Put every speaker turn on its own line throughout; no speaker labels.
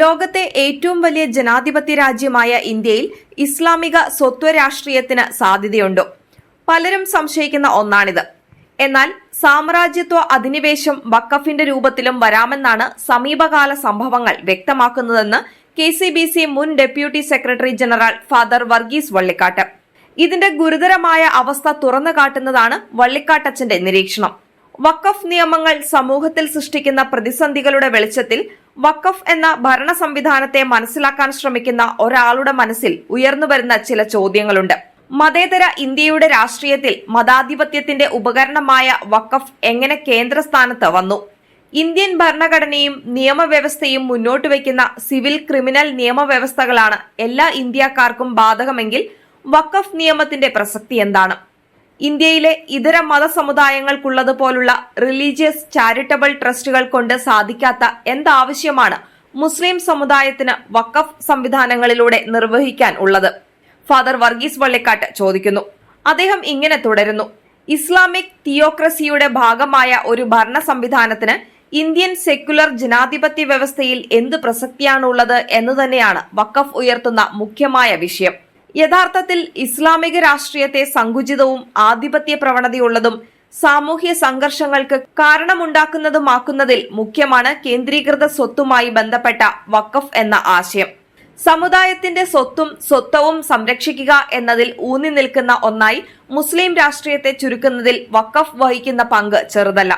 ലോകത്തെ ഏറ്റവും വലിയ ജനാധിപത്യ രാജ്യമായ ഇന്ത്യയിൽ ഇസ്ലാമിക സ്വത്വ രാഷ്ട്രീയത്തിന് സാധ്യതയുണ്ടോ. പലരും സംശയിക്കുന്ന ഒന്നാണിത്. എന്നാൽ സാമ്രാജ്യത്വ അധിനിവേശം വക്കഫിന്റെ രൂപത്തിലും വരാമെന്നാണ് സമീപകാല സംഭവങ്ങൾ വ്യക്തമാക്കുന്നതെന്ന് കെ സി ബി സി മുൻ deputy secretary general father Varghese Vallikattu. ഇതിന്റെ ഗുരുതരമായ അവസ്ഥ തുറന്നു കാട്ടുന്നതാണ് വള്ളിക്കാട്ടച്ചന്റെ നിരീക്ഷണം. വഖഫ് നിയമങ്ങൾ സമൂഹത്തിൽ സൃഷ്ടിക്കുന്ന പ്രതിസന്ധികളുടെ വെളിച്ചത്തിൽ വഖഫ് എന്ന ഭരണ സംവിധാനത്തെ മനസ്സിലാക്കാൻ ശ്രമിക്കുന്ന ഒരാളുടെ മനസ്സിൽ ഉയർന്നുവരുന്ന ചില ചോദ്യങ്ങളുണ്ട്. മതേതര ഇന്ത്യയുടെ രാഷ്ട്രീയത്തിൽ മതാധിപത്യത്തിന്റെ ഉപകരണമായ വഖഫ് എങ്ങനെ കേന്ദ്രസ്ഥാനത്ത് വന്നു? ഇന്ത്യൻ ഭരണഘടനയും നിയമവ്യവസ്ഥയും മുന്നോട്ട് വയ്ക്കുന്ന സിവിൽ ക്രിമിനൽ നിയമവ്യവസ്ഥകളാണ് എല്ലാ ഇന്ത്യക്കാർക്കും ബാധകമെങ്കിൽ വഖഫ് നിയമത്തിന്റെ പ്രസക്തി എന്താണ്? ഇന്ത്യയിലെ ഇതര മതസമുദായങ്ങൾക്കുള്ളതുപോലുള്ള റിലീജിയസ് ചാരിറ്റബിൾ ട്രസ്റ്റുകൾ കൊണ്ട് സാധിക്കാത്ത എന്താവശ്യമാണ് മുസ്ലിം സമുദായത്തിന് വഖഫ് സംവിധാനങ്ങളിലൂടെ നിർവഹിക്കാൻ ഉള്ളത്? ഫാദർ വർഗീസ് വള്ളിക്കാട്ട് ചോദിക്കുന്നു. അദ്ദേഹം ഇങ്ങനെ തുടരുന്നു. ഇസ്ലാമിക് തിയോക്രസിയുടെ ഭാഗമായ ഒരു ഭരണ സംവിധാനത്തിന് ഇന്ത്യൻ സെക്യുലർ ജനാധിപത്യ വ്യവസ്ഥയിൽ എന്ത് പ്രസക്തിയാണുള്ളത് എന്ന് തന്നെയാണ് വഖഫ് ഉയർത്തുന്ന മുഖ്യമായ വിഷയം. യഥാർത്ഥത്തിൽ ഇസ്ലാമിക രാഷ്ട്രീയത്തെ സങ്കുചിതവും ആധിപത്യ പ്രവണതയുള്ളതും സാമൂഹ്യ സംഘർഷങ്ങൾക്ക് കാരണമുണ്ടാക്കുന്നതുമാക്കുന്നതിൽ മുഖ്യമാണ് കേന്ദ്രീകൃത സ്വത്തുമായി ബന്ധപ്പെട്ട വഖഫ് എന്ന ആശയം. സമുദായത്തിന്റെ സ്വത്തും സ്വത്വവും സംരക്ഷിക്കുക എന്നതിൽ ഊന്നി നിൽക്കുന്ന ഒന്നായി മുസ്ലിം രാഷ്ട്രീയത്തെ ചുരുക്കുന്നതിൽ വഖഫ് വഹിക്കുന്ന പങ്ക് ചെറുതല്ല.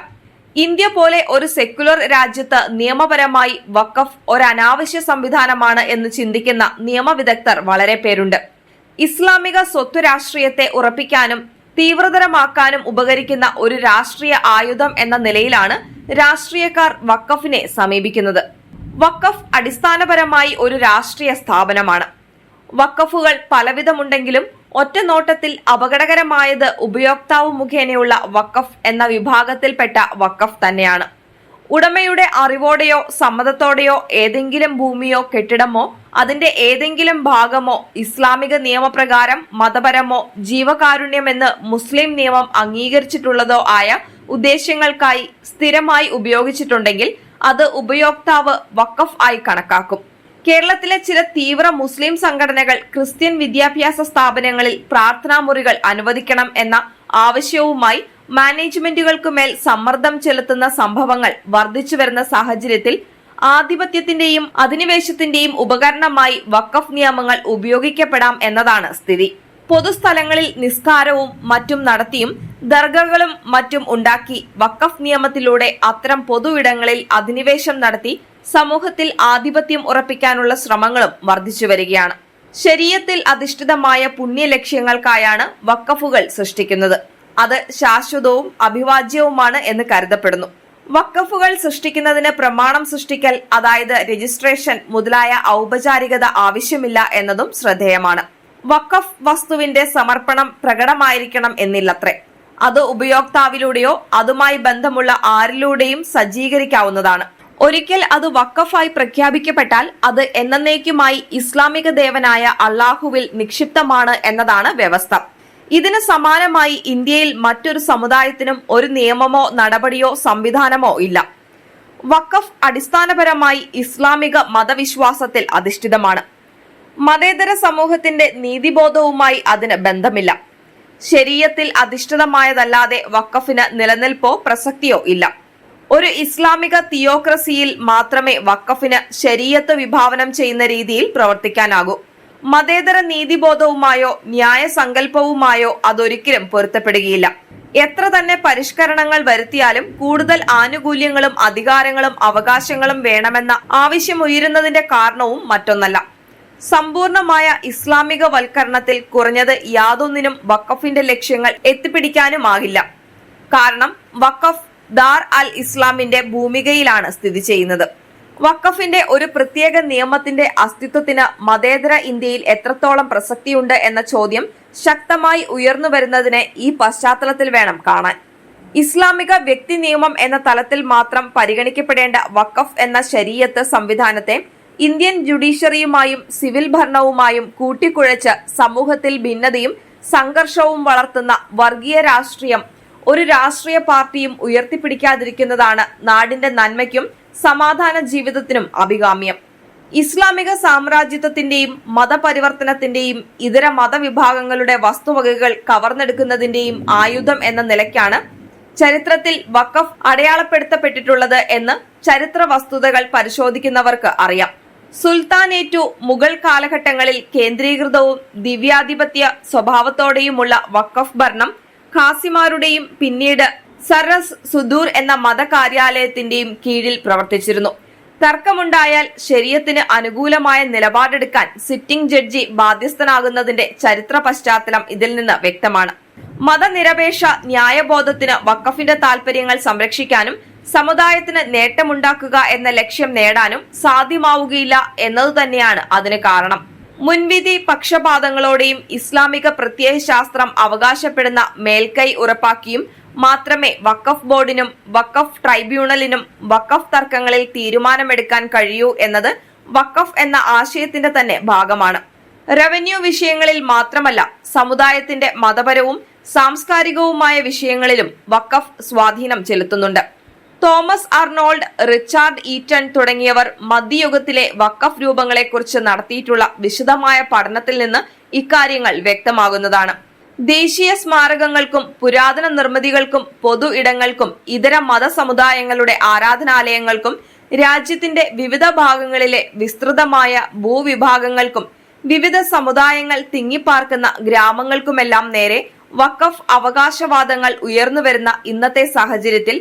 ഇന്ത്യ പോലെ ഒരു സെക്യുലർ രാജ്യത്ത് നിയമപരമായി വഖഫ് ഒരു അനാവശ്യ സംവിധാനമാണ് എന്ന് ചിന്തിക്കുന്ന നിയമവിദഗ്ധർ വളരെ പേരുണ്ട്. ഇസ്ലാമിക സ്വത്തു രാഷ്ട്രീയത്തെ ഉറപ്പിക്കാനും തീവ്രതരമാക്കാനും ഉപകരിക്കുന്ന ഒരു രാഷ്ട്രീയ ആയുധം എന്ന നിലയിലാണ് രാഷ്ട്രീയക്കാർ വക്കഫിനെ സമീപിക്കുന്നത്. വക്കഫ് അടിസ്ഥാനപരമായി ഒരു രാഷ്ട്രീയ സ്ഥാപനമാണ്. വക്കഫുകൾ പലവിധമുണ്ടെങ്കിലും ഒറ്റ നോട്ടത്തിൽ അപകടകരമായത് ഉപയോക്താവ് മുഖേനയുള്ള വക്കഫ് എന്ന വിഭാഗത്തിൽപ്പെട്ട വക്കഫ് തന്നെയാണ്. ഉടമയുടെ അറിവോടെയോ സമ്മതത്തോടെയോ ഏതെങ്കിലും ഭൂമിയോ കെട്ടിടമോ അതിന്റെ ഏതെങ്കിലും ഭാഗമോ ഇസ്ലാമിക നിയമപ്രകാരം മതപരമോ ജീവകാരുണ്യമെന്ന് മുസ്ലിം നിയമം അംഗീകരിച്ചിട്ടുള്ളതോ ആയ ഉദ്ദേശ്യങ്ങൾക്കായി സ്ഥിരമായി ഉപയോഗിച്ചിട്ടുണ്ടെങ്കിൽ അത് ഉപയോക്താവ് വഖഫ് ആയി കണക്കാക്കും. കേരളത്തിലെ ചില തീവ്ര മുസ്ലിം സംഘടനകൾ ക്രിസ്ത്യൻ വിദ്യാഭ്യാസ സ്ഥാപനങ്ങളിൽ പ്രാർത്ഥനാ മുറികൾ അനുവദിക്കണം എന്ന ആവശ്യവുമായി മാനേജ്മെന്റുകൾക്ക് മേൽ സമ്മർദ്ദം ചെലുത്തുന്ന സംഭവങ്ങൾ വർദ്ധിച്ചു വരുന്ന സാഹചര്യത്തിൽ ആധിപത്യത്തിന്റെയും അധിനിവേശത്തിന്റെയും ഉപകരണമായി വഖഫ് നിയമങ്ങൾ ഉപയോഗിക്കപ്പെടാം എന്നതാണ് സ്ഥിതി. പൊതുസ്ഥലങ്ങളിൽ നിസ്കാരവും മറ്റും നടത്തിയും ദർഗകളും മറ്റും ഉണ്ടാക്കി വഖഫ് നിയമത്തിലൂടെ അത്തരം പൊതു ഇടങ്ങളിൽ അധിനിവേശം നടത്തി സമൂഹത്തിൽ ആധിപത്യം ഉറപ്പിക്കാനുള്ള ശ്രമങ്ങളും വർദ്ധിച്ചു വരികയാണ്. ശരീരത്തിൽ അധിഷ്ഠിതമായ പുണ്യ ലക്ഷ്യങ്ങൾക്കായാണ് വക്കഫുകൾ സൃഷ്ടിക്കുന്നത്. അത് ശാശ്വതവും അഭിവാജ്യവുമാണ് എന്ന് കരുതപ്പെടുന്നു. വക്കഫുകൾ സൃഷ്ടിക്കുന്നതിന് പ്രമാണം സൃഷ്ടിക്കൽ അതായത് രജിസ്ട്രേഷൻ മുതലായ ഔപചാരികത ആവശ്യമില്ല എന്നതും ശ്രദ്ധേയമാണ്. വക്കഫ് വസ്തുവിന്റെ സമർപ്പണം പ്രകടമായിരിക്കണം എന്നില്ലത്രേ. അത് ഉപയോക്താവിലൂടെയോ അതുമായി ബന്ധമുള്ള ആരിലൂടെയും സജ്ജീകരിക്കാവുന്നതാണ്. ഒരിക്കൽ അത് വക്കഫായി പ്രഖ്യാപിക്കപ്പെട്ടാൽ അത് എന്നേക്കുമായി ഇസ്ലാമിക ദേവനായ അള്ളാഹുവിൽ നിക്ഷിപ്തമാണ് എന്നതാണ് വ്യവസ്ഥ. ഇതിന് സമാനമായി ഇന്ത്യയിൽ മറ്റൊരു സമുദായത്തിനും ഒരു നിയമമോ നടപടിയോ സംവിധാനമോ ഇല്ല. വഖഫ് അടിസ്ഥാനപരമായി ഇസ്ലാമിക മതവിശ്വാസത്തിൽ അധിഷ്ഠിതമാണ്. മതേതര സമൂഹത്തിന്റെ നീതിബോധവുമായി അതിന് ബന്ധമില്ല. ശരീരത്തിൽ അധിഷ്ഠിതമായതല്ലാതെ വഖഫിന് നിലനിൽപ്പോ പ്രസക്തിയോ ഇല്ല. ഒരു ഇസ്ലാമിക തിയോക്രസിയിൽ മാത്രമേ വഖഫിന് ശരീരത്ത് വിഭാവനം ചെയ്യുന്ന രീതിയിൽ പ്രവർത്തിക്കാനാകൂ. മതേതര നീതിബോധവുമായോ ന്യായ സങ്കല്പവുമായോ അതൊരിക്കലും പൊരുത്തപ്പെടുകയില്ല. എത്ര തന്നെ പരിഷ്കരണങ്ങൾ വരുത്തിയാലും കൂടുതൽ ആനുകൂല്യങ്ങളും അധികാരങ്ങളും അവകാശങ്ങളും വേണമെന്ന ആവശ്യമുയരുന്നതിന്റെ കാരണവും മറ്റൊന്നല്ല. സമ്പൂർണമായ ഇസ്ലാമിക വൽക്കരണത്തിൽ കുറഞ്ഞത് യാതൊന്നിനും വക്കഫിന്റെ ലക്ഷ്യങ്ങൾ എത്തിപ്പിടിക്കാനുമാകില്ല. കാരണം വക്കഫ് ദാർ അൽ ഇസ്ലാമിന്റെ ഭൂമികയിലാണ് സ്ഥിതി ചെയ്യുന്നത്. വഖഫിന്റെ ഒരു പ്രത്യേക നിയമത്തിന്റെ അസ്തിത്വത്തിന് മതേതര ഇന്ത്യയിൽ എത്രത്തോളം പ്രസക്തിയുണ്ട് എന്ന ചോദ്യം ശക്തമായി ഉയർന്നു വരുന്നതിനെ ഈ പശ്ചാത്തലത്തിൽ വേണം കാണാൻ. ഇസ്ലാമിക വ്യക്തി നിയമം എന്ന തലത്തിൽ മാത്രം പരിഗണിക്കപ്പെടേണ്ട വഖഫ് എന്ന ശരീരത്ത് സംവിധാനത്തെ ഇന്ത്യൻ ജുഡീഷ്യറിയുമായും സിവിൽ ഭരണവുമായും കൂട്ടിക്കുഴച്ച് സമൂഹത്തിൽ ഭിന്നതയും സംഘർഷവും വളർത്തുന്ന വർഗീയ രാഷ്ട്രീയം ഒരു രാഷ്ട്രീയ പാർട്ടിയും ഉയർത്തിപ്പിടിക്കാതിരിക്കുന്നതാണ് നാടിന്റെ നന്മയ്ക്കും സമാധാന ജീവിതത്തിനും അഭികാമ്യം. ഇസ്ലാമിക സാമ്രാജ്യത്വത്തിന്റെയും മതപരിവർത്തനത്തിന്റെയും ഇതര മതവിഭാഗങ്ങളുടെ വസ്തുവകകൾ കവർന്നെടുക്കുന്നതിന്റെയും ആയുധം എന്ന നിലയ്ക്കാണ് ചരിത്രത്തിൽ വഖഫ് അടയാളപ്പെടുത്തപ്പെട്ടിട്ടുള്ളത് എന്ന് ചരിത്ര വസ്തുതകൾ പരിശോധിക്കുന്നവർക്ക് അറിയാം. സുൽത്താനേറ്റു മുഗൾ കാലഘട്ടങ്ങളിൽ കേന്ദ്രീകൃതവും ദിവ്യാധിപത്യ സ്വഭാവത്തോടെയുമുള്ള വഖഫ് ഭരണം ഖാസിമാരുടെയും പിന്നീട് സറസ് സുദൂർ എന്ന മതകാര്യാലയത്തിന്റെയും കീഴിൽ പ്രവർത്തിച്ചിരുന്നു. തർക്കമുണ്ടായാൽ ശരീരത്തിന് അനുകൂലമായ നിലപാടെടുക്കാൻ സിറ്റിംഗ് ജഡ്ജി ബാധ്യസ്ഥനാകുന്നതിന്റെ ചരിത്ര പശ്ചാത്തലം ഇതിൽ നിന്ന് വ്യക്തമാണ്. മതനിരപേക്ഷ ന്യായബോധത്തിന് വക്കഫിന്റെ താൽപര്യങ്ങൾ സംരക്ഷിക്കാനും സമുദായത്തിന് നേട്ടമുണ്ടാക്കുക എന്ന ലക്ഷ്യം നേടാനും സാധ്യമാവുകയില്ല എന്നതുതന്നെയാണ് അതിന് കാരണം. മുൻവിധി പക്ഷപാതങ്ങളോടെയും ഇസ്ലാമിക പ്രത്യയശാസ്ത്രം അവകാശപ്പെടുന്ന മേൽക്കൈ ഉറപ്പാക്കിയും മാത്രമേ വക്കഫ് ബോർഡിനും വക്കഫ് ട്രൈബ്യൂണലിനും വക്കഫ് തർക്കങ്ങളിൽ തീരുമാനമെടുക്കാൻ കഴിയൂ എന്നത് വക്കഫ് എന്ന ആശയത്തിന്റെ തന്നെ ഭാഗമാണ്. റവന്യൂ വിഷയങ്ങളിൽ മാത്രമല്ല സമുദായത്തിന്റെ മതപരവും സാംസ്കാരികവുമായ വിഷയങ്ങളിലും വക്കഫ് സ്വാധീനം ചെലുത്തുന്നുണ്ട്. തോമസ് അർണോൾഡ് റിച്ചാർഡ് ഈറ്റൺ തുടങ്ങിയവർ മധ്യയുഗത്തിലെ വക്കഫ് രൂപങ്ങളെക്കുറിച്ച് നടത്തിയിട്ടുള്ള വിശദമായ പഠനത്തിൽ നിന്ന് ഇക്കാര്യങ്ങൾ വ്യക്തമാകുന്നതാണ്. ദേശീയ സ്മാരകങ്ങൾക്കും പുരാതന നിർമ്മിതികൾക്കും പൊതു ഇടങ്ങൾക്കും ഇതര മതസമുദായങ്ങളുടെ ആരാധനാലയങ്ങൾക്കും രാജ്യത്തിന്റെ വിവിധ ഭാഗങ്ങളിലെ വിസ്തൃതമായ ഭൂവിഭാഗങ്ങൾക്കും വിവിധ സമുദായങ്ങൾ തിങ്ങിപ്പാർക്കുന്ന ഗ്രാമങ്ങൾക്കുമെല്ലാം നേരെ വഖഫ് അവകാശവാദങ്ങൾ ഉയർന്നുവരുന്ന ഇന്നത്തെ സാഹചര്യത്തിൽ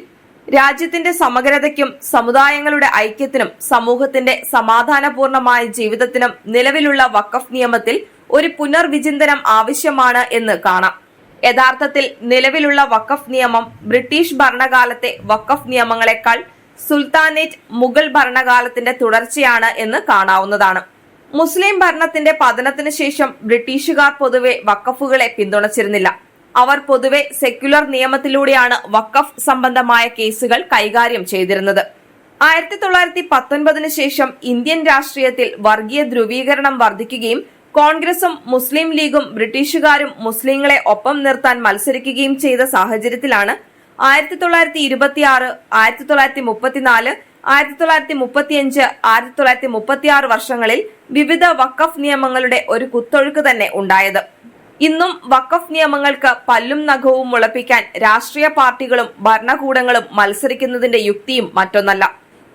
രാജ്യത്തിന്റെ സമഗ്രതയ്ക്കും സമുദായങ്ങളുടെ ഐക്യത്തിനും സമൂഹത്തിന്റെ സമാധാനപൂർണമായ ജീവിതത്തിനും നിലവിലുള്ള വഖഫ് നിയമത്തിൽ ഒരു പുനർവിചിന്തനം ആവശ്യമാണ് എന്ന് കാണാം. യഥാർത്ഥത്തിൽ നിലവിലുള്ള വഖഫ് നിയമം ബ്രിട്ടീഷ് ഭരണകാലത്തെ വഖഫ് നിയമങ്ങളെക്കാൾ സുൽത്താനേറ്റ് മുഗൾ ഭരണകാലത്തിന്റെ തുടർച്ചയാണ് എന്ന് കാണാവുന്നതാണ്. മുസ്ലിം ഭരണത്തിന്റെ പതനത്തിന് ശേഷം ബ്രിട്ടീഷുകാർ പൊതുവെ വക്കഫുകളെ പിന്തുണച്ചിരുന്നില്ല. അവർ പൊതുവെ സെക്യുലർ നിയമത്തിലൂടെയാണ് വക്കഫ് സംബന്ധമായ കേസുകൾ കൈകാര്യം ചെയ്തിരുന്നത്. ആയിരത്തി തൊള്ളായിരത്തി പത്തൊൻപതിനു ശേഷം ഇന്ത്യൻ രാഷ്ട്രീയത്തിൽ വർഗീയ ധ്രുവീകരണം വർദ്ധിക്കുകയും കോൺഗ്രസും മുസ്ലിം ലീഗും ബ്രിട്ടീഷുകാരും മുസ്ലിങ്ങളെ ഒപ്പം നിർത്താൻ മത്സരിക്കുകയും ചെയ്ത സാഹചര്യത്തിലാണ് ആയിരത്തി തൊള്ളായിരത്തി ഇരുപത്തിയാറ് ആയിരത്തി തൊള്ളായിരത്തി മുപ്പത്തിനാല് ആയിരത്തി തൊള്ളായിരത്തി മുപ്പത്തിയഞ്ച് ആയിരത്തി തൊള്ളായിരത്തി മുപ്പത്തിയാറ് വർഷങ്ങളിൽ വിവിധ വഖഫ് നിയമങ്ങളുടെ ഒരു കുത്തൊഴുക്ക് തന്നെ ഉണ്ടായത്. ഇന്നും വഖഫ് നിയമങ്ങൾക്ക് പല്ലും നഖവും മുളപ്പിക്കാൻ രാഷ്ട്രീയ പാർട്ടികളും ഭരണകൂടങ്ങളും മത്സരിക്കുന്നതിന്റെ യുക്തിയും മറ്റൊന്നല്ല.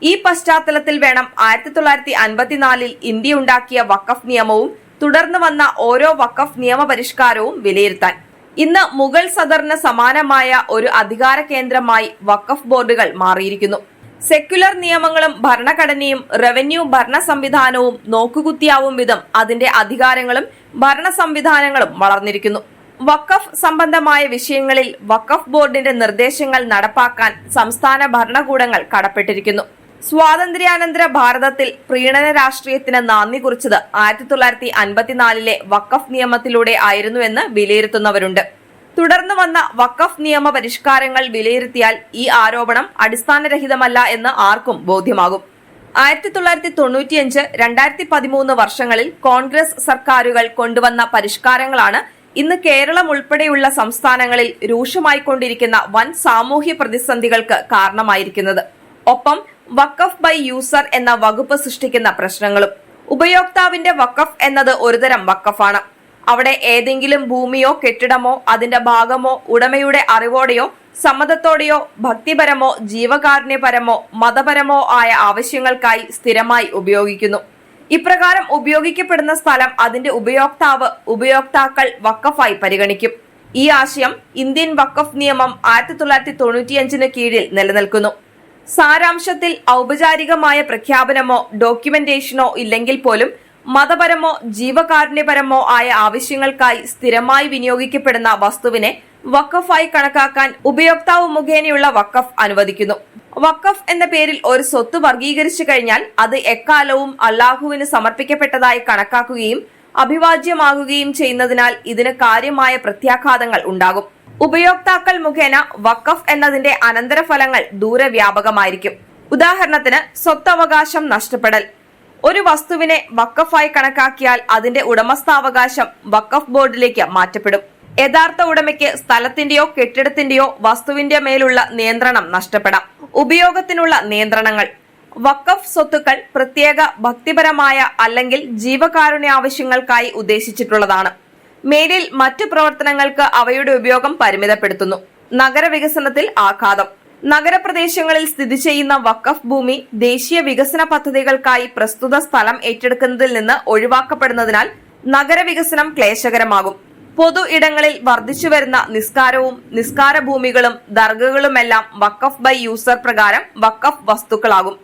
ഈ പശ്ചാത്തലത്തിൽ വേണം ആയിരത്തി തൊള്ളായിരത്തി അൻപത്തിനാലിൽ ഇന്ത്യ ഉണ്ടാക്കിയ വഖഫ് നിയമവും തുടർന്ന് വന്ന ഓരോ വഖഫ് നിയമപരിഷ്കാരവും വിലയിരുത്താൻ. ഇന്ന് മുഗൾ സദറിന് സമാനമായ ഒരു അധികാര കേന്ദ്രമായി വഖഫ് ബോർഡുകൾ മാറിയിരിക്കുന്നു. സെക്യുലർ നിയമങ്ങളും ഭരണഘടനയും റവന്യൂ ഭരണ സംവിധാനവും നോക്കുകുത്തിയാവും വിധം അതിന്റെ അധികാരങ്ങളും ഭരണ സംവിധാനങ്ങളും വളർന്നിരിക്കുന്നു. വഖഫ് സംബന്ധമായ വിഷയങ്ങളിൽ വഖഫ് ബോർഡിന്റെ നിർദ്ദേശങ്ങൾ നടപ്പാക്കാൻ സംസ്ഥാന ഭരണകൂടങ്ങൾ കടപ്പെട്ടിരിക്കുന്നു. സ്വാതന്ത്ര്യാനന്തര ഭാരതത്തിൽ പ്രീണന രാഷ്ട്രീയത്തിന് നാന്ദി കുറിച്ചത് ആയിരത്തി തൊള്ളായിരത്തി അൻപത്തിനാലിലെ വഖഫ് നിയമത്തിലൂടെ ആയിരുന്നുവെന്ന് വിലയിരുത്തുന്നവരുണ്ട്. തുടർന്ന് വന്ന വക്കഫ് നിയമ പരിഷ്കാരങ്ങൾ വിലയിരുത്തിയാൽ ഈ ആരോപണം അടിസ്ഥാനരഹിതമല്ല എന്ന് ആർക്കും ബോധ്യമാകും. ആയിരത്തി തൊള്ളായിരത്തി തൊണ്ണൂറ്റിയഞ്ച് രണ്ടായിരത്തി പതിമൂന്ന് വർഷങ്ങളിൽ കോൺഗ്രസ് സർക്കാരുകൾ കൊണ്ടുവന്ന പരിഷ്കാരങ്ങളാണ് ഇന്ന് കേരളം ഉൾപ്പെടെയുള്ള സംസ്ഥാനങ്ങളിൽ രൂക്ഷമായിക്കൊണ്ടിരിക്കുന്ന വൻ സാമൂഹ്യ പ്രതിസന്ധികൾക്ക് കാരണമായിരിക്കുന്നത്. ഒപ്പം വഖഫ് ബൈ യൂസർ എന്ന വകുപ്പ് സൃഷ്ടിക്കുന്ന പ്രശ്നങ്ങളും ഉപയോക്താവിന്റെ വക്കഫ് എന്നത് ഒരുതരം വക്കഫാണ് അവിടെ ഏതെങ്കിലും ഭൂമിയോ കെട്ടിടമോ അതിന്റെ ഭാഗമോ ഉടമയുടെ അറിവോടെയോ സമ്മതത്തോടെയോ ഭക്തിപരമോ ജീവകാരുണ്യപരമോ മതപരമോ ആയ ആവശ്യങ്ങൾക്കായി സ്ഥിരമായി ഉപയോഗിക്കുന്നു. ഇപ്രകാരം ഉപയോഗിക്കപ്പെടുന്ന സ്ഥലം അതിന്റെ ഉപയോക്താവ് ഉപയോക്താക്കൾ വക്കഫായി പരിഗണിക്കും. ഈ ആശയം ഇന്ത്യൻ വക്കഫ് നിയമം ആയിരത്തി തൊള്ളായിരത്തി തൊണ്ണൂറ്റിയഞ്ചിന് കീഴിൽ നിലനിൽക്കുന്നു. സാരാംശത്തിൽ ഔപചാരികമായ പ്രഖ്യാപനമോ ഡോക്യുമെന്റേഷനോ ഇല്ലെങ്കിൽ പോലും മതപരമോ ജീവകാരുണ്യപരമോ ആയ ആവശ്യങ്ങൾക്കായി സ്ഥിരമായി വിനിയോഗിക്കപ്പെടുന്ന വസ്തുവിനെ വക്കഫായി കണക്കാക്കാൻ ഉപയോക്താവ് മുഖേനയുള്ള വക്കഫ് അനുവദിക്കുന്നു. വക്കഫ് എന്ന പേരിൽ ഒരു സ്വത്ത് വർഗീകരിച്ചു കഴിഞ്ഞാൽ അത് എക്കാലവും അള്ളാഹുവിന് സമർപ്പിക്കപ്പെട്ടതായി കണക്കാക്കുകയും അഭിവാജ്യമാകുകയും ചെയ്യുന്നതിനാൽ ഇതിന് കാര്യമായ പ്രത്യാഘാതങ്ങൾ ഉണ്ടാകും. ഉപയോക്താക്കൾ മുഖേന വക്കഫ് എന്നതിന്റെ അനന്തരഫലങ്ങൾ ദൂരവ്യാപകമായിരിക്കും. ഉദാഹരണത്തിന് സ്വത്തവകാശം നഷ്ടപ്പെടൽ. ഒരു വസ്തുവിനെ വക്കഫായി കണക്കാക്കിയാൽ അതിന്റെ ഉടമസ്ഥാവകാശം വക്കഫ് ബോർഡിലേക്ക് മാറ്റപ്പെടും. യഥാർത്ഥ ഉടമയ്ക്ക് സ്ഥലത്തിന്റെയോ കെട്ടിടത്തിന്റെയോ വസ്തുവിന്റെ മേലുള്ള നിയന്ത്രണം നഷ്ടപ്പെടാം. ഉപയോഗത്തിനുള്ള നിയന്ത്രണങ്ങൾ. വക്കഫ് സ്വത്തുക്കൾ പ്രത്യേക ഭക്തിപരമായ അല്ലെങ്കിൽ ജീവകാരുണ്യ ആവശ്യങ്ങൾക്കായി ഉദ്ദേശിച്ചിട്ടുള്ളതാണ്. മേലിൽ മറ്റു പ്രവർത്തനങ്ങൾക്ക് അവയുടെ ഉപയോഗം പരിമിതപ്പെടുത്തുന്നു. നഗരവികസനത്തിൽ ആഘാതം. നഗരപ്രദേശങ്ങളിൽ സ്ഥിതി ചെയ്യുന്ന വഖഫ് ഭൂമി ദേശീയ വികസന പദ്ധതികൾക്കായി പ്രസ്തുത സ്ഥലം ഏറ്റെടുക്കുന്നതിൽ നിന്ന് ഒഴിവാക്കപ്പെടുന്നതിനാൽ നഗരവികസനം ക്ലേശകരമാകും. പൊതു ഇടങ്ങളിൽ വർദ്ധിച്ചുവരുന്ന നിസ്കാരവും നിസ്കാര ഭൂമികളും ദർഗകളുമെല്ലാം വഖഫ് ബൈ യൂസർ പ്രകാരം വഖഫ് വസ്തുക്കളാകും.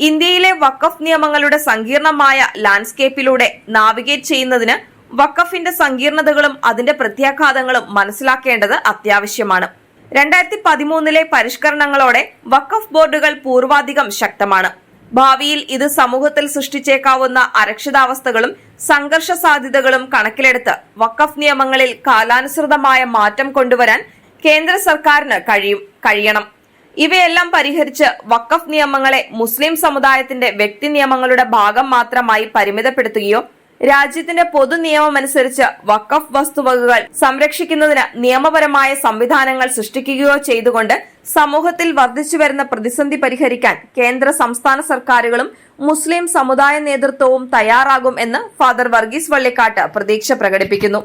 ഇന്ത്യയിലെ വഖഫ് നിയമങ്ങളുടെ സങ്കീർണമായ ലാൻഡ്സ്കേപ്പിലൂടെ നാവിഗേറ്റ് ചെയ്യുന്നതിന് വഖഫിന്റെ സങ്കീർണതകളും അതിന്റെ പ്രത്യാഘാതങ്ങളും മനസ്സിലാക്കേണ്ടത് അത്യാവശ്യമാണ്. രണ്ടായിരത്തി പതിമൂന്നിലെ പരിഷ്കരണങ്ങളോടെ വഖഫ് ബോർഡുകൾ പൂർവാധികം ശക്തമാണ്. ഭാവിയിൽ ഇത് സമൂഹത്തിൽ സൃഷ്ടിച്ചേക്കാവുന്ന അരക്ഷിതാവസ്ഥകളും സംഘർഷ സാധ്യതകളും കണക്കിലെടുത്ത് വഖഫ് നിയമങ്ങളിൽ കാലാനുസൃതമായ മാറ്റം കൊണ്ടുവരാൻ കേന്ദ്ര സർക്കാരിന് കഴിയും കഴിയണം. ഇവയെല്ലാം പരിഹരിച്ച് വഖഫ് നിയമങ്ങളെ മുസ്ലിം സമുദായത്തിന്റെ വ്യക്തി നിയമങ്ങളുടെ ഭാഗം മാത്രമായി പരിമിതപ്പെടുത്തുകയോ രാജ്യത്തിന്റെ പൊതു നിയമമനുസരിച്ച് വക്കഫ് വസ്തുവകകൾ സംരക്ഷിക്കുന്നതിന് നിയമപരമായ സംവിധാനങ്ങൾ സൃഷ്ടിക്കുകയോ ചെയ്തുകൊണ്ട് സമൂഹത്തിൽ വർദ്ധിച്ചുവരുന്ന പ്രതിസന്ധി പരിഹരിക്കാൻ കേന്ദ്ര സംസ്ഥാന സർക്കാരുകളും മുസ്ലിം സമുദായ നേതൃത്വവും തയ്യാറാകും എന്ന് ഫാദർ വർഗീസ് വള്ളിക്കാട്ട് പ്രതീക്ഷ പ്രകടിപ്പിക്കുന്നു.